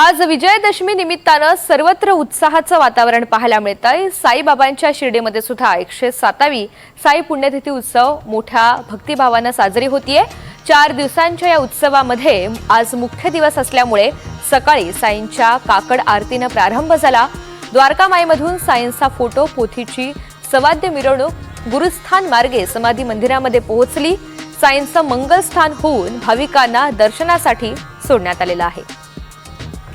आज विजयादशमी निमित्तानं सर्वत्र उत्साहाचं वातावरण पाहायला मिळत आहे साईबाबांच्या शिर्डीमध्ये सुद्धा एकशे सातावी साई पुण्यतिथी उत्सव मोठ्या भक्तिभावानं साजरी होतीये. चार दिवसांच्या या उत्सवामध्ये आज मुख्य दिवस असल्यामुळे सकाळी साईंच्या काकड आरतीनं प्रारंभ झाला. द्वारकामाईमधून साईंचा फोटो पोथीची सवाद्य मिरवणूक गुरुस्थान मार्गे समाधी मंदिरामध्ये पोहोचली. साईंचं मंगलस्थान होऊन भाविकांना दर्शनासाठी सोडण्यात आलेलं आहे.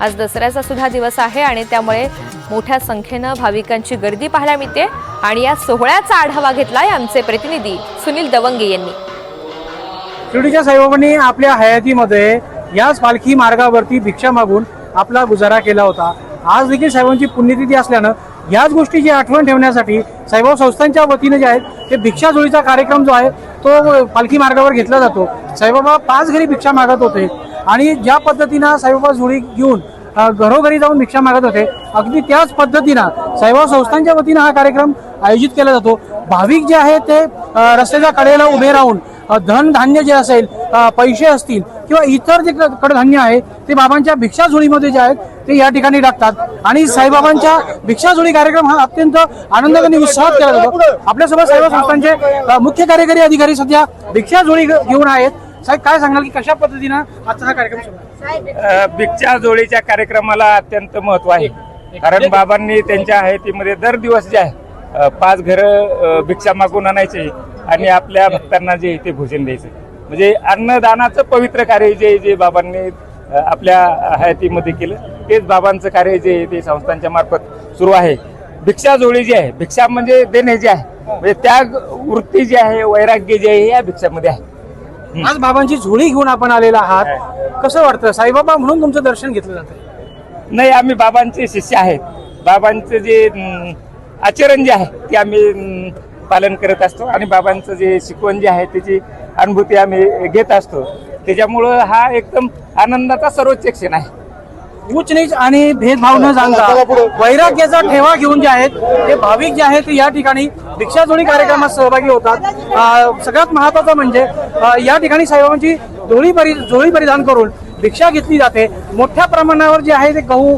आज दसऱ्याचा सुद्धा दिवस आहे आणि त्यामुळे मोठ्या संख्येनं भाविकांची गर्दी पाहायला मिळते. आणि या सोहळ्याचा आढावा घेतलाय आमचे प्रतिनिधी सुनील दवंगे यांनी. शिर्डीच्या साईबाबांनी आपल्या हयातीमध्ये याच पालखी मार्गावरती भिक्षा मागून आपला गुजारा केला होता. आज देखील साहेबांची पुण्यतिथी असल्यानं याच गोष्टीची आठवण ठेवण्यासाठी साईबाब संस्थांच्या वतीने जे आहेत ते भिक्षाजोळीचा कार्यक्रम जो आहे तो पालखी मार्गावर घेतला जातो. साईबाबा पाच घरी भिक्षा मागत होते आणि ज्या पद्धतीनं साईबाबा जोडी घेऊन घरोघरी जाऊन भिक्षा मागत होते अगदी त्याच पद्धतीनं साईबाबा संस्थांच्या वतीनं हा कार्यक्रम आयोजित केला जातो. भाविक जे आहे ते रस्त्याच्या कडेला उभे राहून धनधान्य धन धान्य जे असेल पैसे असतील किंवा इतर जे कडधान्य आहे ते बाबांच्या भिक्षाझोळीमध्ये जे आहेत ते या ठिकाणी टाकतात. आणि साईबाबांच्या भिक्षाझोळी कार्यक्रम हा अत्यंत आनंदाने आणि उत्साहात केला जातो. आपल्यासोबत साईबा संस्थांचे मुख्य कार्यकारी अधिकारी सध्या भिक्षाझोळी घेऊन आहेत. साहेब काय सांगाल की कशा पद्धतीनं आजचा हा कार्यक्रम भिक्षा जोडीच्या कार्यक्रमाला अत्यंत महत्त्व आहे. कारण बाबांनी त्यांच्या हयातीमध्ये दर दिवस जे आहे पाच घरं भिक्षा मागून आणायचे आणि आपल्या भक्तांना जे ते भोजन द्यायचे. म्हणजे अन्नदानाचं पवित्र कार्य जे जे बाबांनी आपल्या हयातीमध्ये केलं तेच बाबांचं कार्य जे आहे ते संस्थांच्या मार्फत सुरू आहे. भिक्षा जोडी जी आहे भिक्षा म्हणजे देणे जे आहे म्हणजे त्याग वृत्ती जी आहे वैराग्य जे आहे या भिक्षामध्ये आहे. आज बाबांची झोळी घेऊन आपण आलेला आहात. कसं वाटतं? साईबाबा म्हणून तुमचं दर्शन घेतलं जातं. नाही आम्ही बाबांचे शिष्य आहेत. बाबांचं जे आचरण जे आहे ते आम्ही पालन करत असतो. आणि बाबांचं जे शिकवण जे आहे त्याची अनुभूती आम्ही घेत असतो. त्याच्यामुळं हा एकदम आनंदाचा सर्वोच्च क्षण आहे. उच्च नीच आणि भेदभाव न जाणता वैराग्याचा ठेवा घेऊन जे आहेत ते भाविक जे आहेत ते या ठिकाणी भिक्षाजोडी कार्यक्रमात सहभागी होतात. सगळ्यात महत्वाचं म्हणजे या ठिकाणी साईबाबांची जोळी परि जोळी परिधान करून भिक्षा घेतली जाते. मोठ्या प्रमाणावर जे आहे ते गहू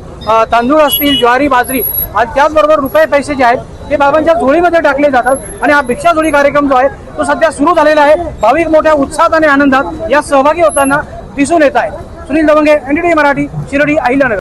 तांदूळ असतील ज्वारी बाजरी आणि त्याचबरोबर रुपये पैसे जे आहेत हे बाबांच्या झोळीमध्ये टाकले जातात आणि हा भिक्षा जोडी कार्यक्रम जो आहे तो सध्या सुरू झालेला आहे. भाविक मोठ्या उत्साहात आणि आनंदात या सहभागी होताना दिसून येत आहे. सुनील दवंगे एनडीटी मराठी शिर्डी अहिल्यानगर.